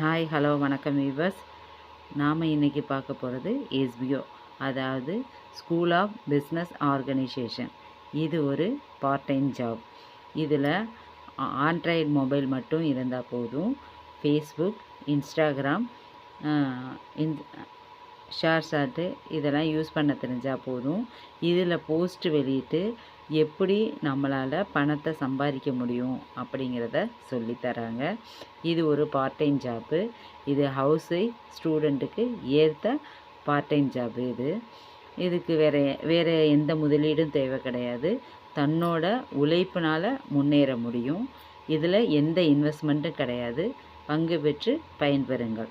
Hi hello வணக்கம் viewers நாம் இன்றைக்கி பார்க்க போகிறது எஸ்பிஓ அதாவது ஸ்கூல் ஆஃப் பிஸ்னஸ் ஆர்கனைசேஷன் இது ஒரு பார்ட் டைம் ஜாப் இதில் ஆண்ட்ராய்டு மொபைல் மட்டும் இருந்தால் போதும். Facebook Instagram in share chat இதெல்லாம் யூஸ் பண்ண தெரிஞ்சால் போதும். இதில் போஸ்ட் வெளியிட்டு எப்படி நம்மளால் பணத்தை சம்பாதிக்க முடியும் அப்படிங்கிறத சொல்லித்தராங்க இது ஒரு பார்ட் டைம் ஜாப்பு இது ஹவுஸ் ஒய்ஃப் ஸ்டூடெண்ட்டுக்கு ஏற்ற பார்ட் டைம் ஜாப்பு இது. இதுக்கு வேறு வேறு எந்த முதலீடும் தேவை கிடையாது. தன்னோட உழைப்பினால் முன்னேற முடியும். இதில் எந்த இன்வெஸ்ட்மெண்ட்டும் கிடையாது. பங்கு பெற்று பயன்பெறுங்கள்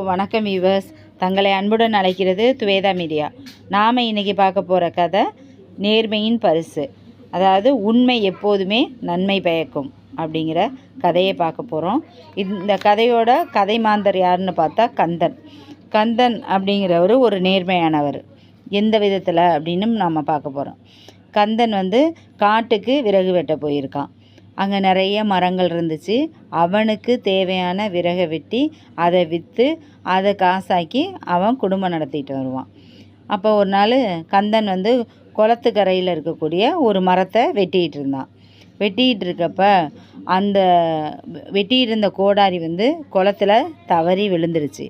வணக்கம் வியூவர்ஸ் தங்களை அன்புடன் அழைக்கிறது துவேதா மீடியா நாம் இன்றைக்கி பார்க்க போகிற கதை நேர்மையின் பரிசு. அதாவது உண்மை எப்போதுமே நன்மை பயக்கும் அப்படிங்கிற கதையை பார்க்க போகிறோம் இந்த கதையோட கதை மாந்தர் யாருன்னு பார்த்தா கந்தன். கந்தன் அப்படிங்கிறவர் ஒரு நேர்மையானவர். எந்த விதத்தில் அப்படின்னு நாம் பார்க்க போகிறோம் கந்தன் வந்து காட்டுக்கு விறகு வெட்ட போயிருக்கான். அங்கே நிறைய மரங்கள் இருந்துச்சு. அவனுக்கு தேவையான விறகை வெட்டி அதை விற்று அதை காசாக்கி அவன் குடும்பம் நடத்திட்டு வருவான். அப்போ ஒரு நாள் கந்தன் வந்து குளத்துக்கரையில் இருக்கக்கூடிய ஒரு மரத்தை வெட்டிகிட்டு இருந்தான். வெட்டிகிட்டு இருக்கப்ப அந்த வெட்டிகிட்டு இருந்த கோடாரி வந்து குளத்துல தவறி விழுந்துருச்சு.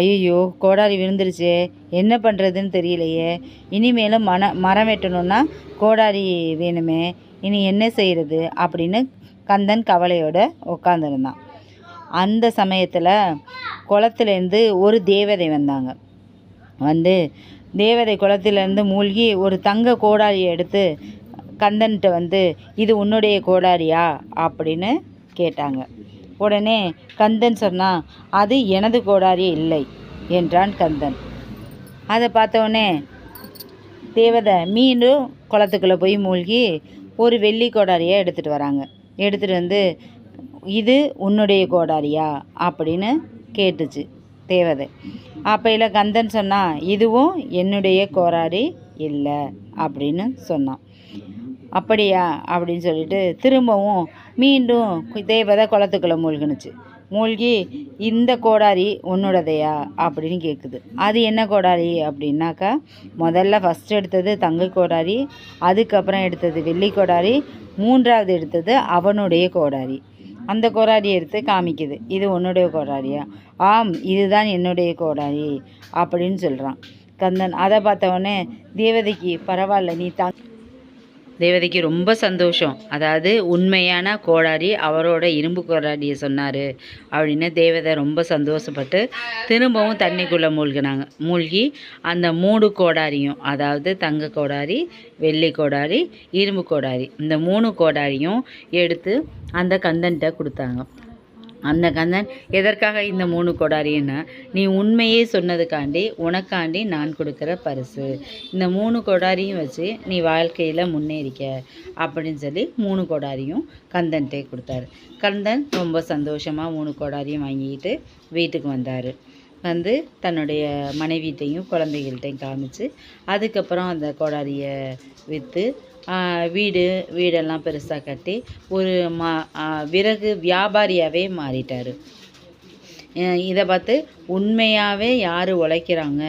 ஐயோ கோடாரி விழுந்துருச்சு என்ன பண்ணுறதுன்னு தெரியலையே. இனிமேலும் மன மரம் வெட்டணுன்னா கோடாரி வேணுமே இனி என்ன செய்கிறது அப்படின்னு கந்தன் கவலையோடு உட்காந்துருந்தான் அந்த சமயத்தில் குளத்துலேருந்து ஒரு தேவதை வந்தாங்க. வந்து தேவதை குளத்துலேருந்து மூழ்கி ஒரு தங்க கோடாரியை எடுத்து கந்தன்கிட்ட வந்து இது உன்னுடைய கோடாரியா? அப்படின்னு கேட்டாங்க. உடனே கந்தன் சொன்னான் அது எனது கோடாரி இல்லை என்றான் கந்தன். அதை பார்த்தவொடனே தேவதை மீண்டும் குளத்துக்குள்ளே போய் மூழ்கி ஒரு வெள்ளி கோடாரியாக எடுத்துகிட்டு வராங்க. எடுத்துகிட்டு வந்து இது உன்னுடைய கோடாரியா? அப்படின்னு கேட்டுச்சு தேவதை. அப்பையில் கந்தன் சொன்னான் இதுவும் என்னுடைய கோடாரி இல்லை அப்படின்னு சொன்னான். அப்படியா? அப்படின்னு சொல்லிட்டு திரும்பவும் மீண்டும் தேவதை குளத்துக்குள்ளே மூழ்கினுச்சு. மூழ்கி இந்த கோடாரி உன்னோடதையா அப்படின்னு கேட்குது அது என்ன கோடாரி அப்படின்னாக்கா முதல்ல ஃபஸ்ட் எடுத்தது தங்க கோடாரி அதுக்கப்புறம் எடுத்தது வெள்ளி கோடாரி மூன்றாவது எடுத்தது அவனுடைய கோடாரி. அந்த கோடாரி எடுத்து காமிக்குது. இது உன்னுடைய கோடாரியா? ஆம் இதுதான் என்னுடைய கோடாரி அப்படின்னு சொல்கிறான் கந்தன் அதை பார்த்தவொடனே தேவதைக்கு பரவாயில்ல நீ தங் தேவதைக்கு ரொம்ப சந்தோஷம். அதாவது உண்மையான கோடாரி அவரோட இரும்பு கோடாரியை சொன்னார். அப்படின்னு தேவதை ரொம்ப சந்தோஷப்பட்டு திரும்பவும் தண்ணிக்குள்ளே மூழ்கினாங்க. மூழ்கி அந்த மூணு கோடாரியும் அதாவது தங்க கோடாரி வெள்ளி கோடாரி இரும்பு கோடாரி இந்த மூணு கோடாரியும் எடுத்து அந்த கந்தன்கிட்ட கொடுத்தாங்க. அந்த கந்தன் எதற்காக இந்த மூணு கொடாரின்னா நீ உண்மையே சொன்னதுக்காண்டி உனக்காண்டி நான் கொடுக்குற பரிசு. இந்த மூணு கொடாரியும் வச்சு நீ வாழ்க்கையில் முன்னேறிக்க அப்படின்னு சொல்லி மூணு கொடாரியும் கந்தன்ட்டே கொடுத்தாரு. கந்தன் ரொம்ப சந்தோஷமாக மூணு கொடாரியும் வாங்கிக்கிட்டு வீட்டுக்கு வந்தார். வந்து தன்னுடைய மனைவியிட்டையும் குழந்தைகள்கிட்டையும் காமிச்சு அதுக்கப்புறம் அந்த கோடாரியை விற்று வீடு வீடெல்லாம் பெருசாக கட்டி ஒரு மா விறகு வியாபாரியாகவே மாறிட்டார். இதை பார்த்து உண்மையாகவே யார் உழைக்கிறாங்க?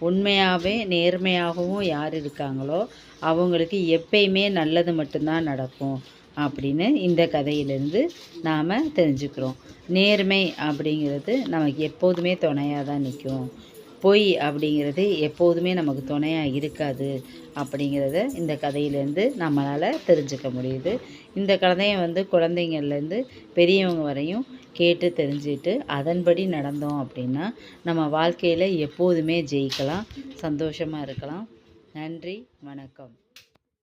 உண்மையாகவே நேர்மையாகவும் யார் இருக்காங்களோ அவங்களுக்கு எப்பயுமே நல்லது மட்டும்தான் நடக்கும். அப்படின்னு இந்த கதையிலேருந்து நாம் தெரிஞ்சுக்கிறோம். நேர்மை அப்படிங்கிறது நமக்கு எப்போதுமே துணையாக தான் நிற்கும். பொய் அப்படிங்கிறது எப்போதுமே நமக்கு துணையாக இருக்காது அப்படிங்கிறத இந்த கதையிலேருந்து நம்மளால் தெரிஞ்சுக்க முடியுது. இந்த கதையை வந்து குழந்தைங்கள்லேருந்து பெரியவங்க வரையும் கேட்டு தெரிஞ்சுட்டு அதன்படி நடந்தோம் அப்படின்னா நம்ம வாழ்க்கையில் எப்போதுமே ஜெயிக்கலாம் சந்தோஷமாக இருக்கலாம். நன்றி வணக்கம்.